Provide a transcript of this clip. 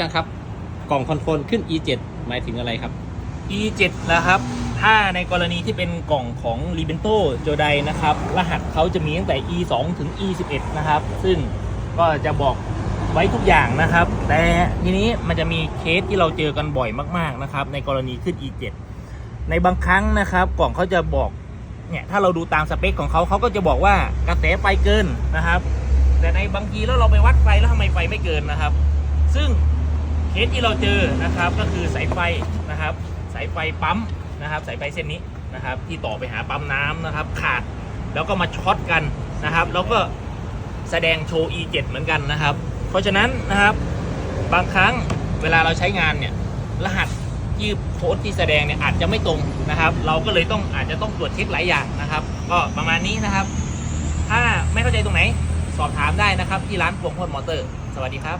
ช่างครับ กล่องคอนโทรลขึ้น E7 หมายถึงอะไรครับ E7 นะครับ ถ้าในกรณีที่เป็นกล่องของ r i b e n t o j o d a นะครับ รหัสเขาจะมีตั้งแต่ E2 ถึง E11 นะครับ ซึ่งก็จะบอกไว้ทุกอย่างนะครับ แต่ทีนี้มันจะมีเคสที่เราเจอกันบ่อยมากๆนะครับ ในกรณีขึ้น E7 ในบางครั้งนะครับ กล่องเขาจะบอกเนี่ยถ้าเราดูตามสเปคของเขาเขาก็จะบอกว่ากระแสไฟเกินนะครับ แต่ในบางทีแล้วเราไปวัดไฟแล้วทำไมไฟไม่เกินนะครับ ซึ่ง เคสที่เราเจอนะครับก็คือสายไฟนะครับ สายไฟปั๊มนะครับ สายไฟเส้นนี้นะครับ ที่ต่อไปหาปั๊มน้ำนะครับ ขาดแล้วก็มาช็อตกันนะครับ แล้วก็แสดงโชว์ E7 เหมือนกันนะครับ เพราะฉะนั้นนะครับบางครั้งเวลาเราใช้งานเนี่ยรหัสที่โค้ดที่แสดงเนี่ยอาจจะไม่ตรงนะครับ เราก็เลยต้องอาจจะต้องตรวจเช็คหลายอย่างนะครับ ก็ประมาณนี้นะครับ ถ้าไม่เข้าใจตรงไหนสอบถามได้นะครับ ที่ร้านพวงพดมอเตอร์ สวัสดีครับ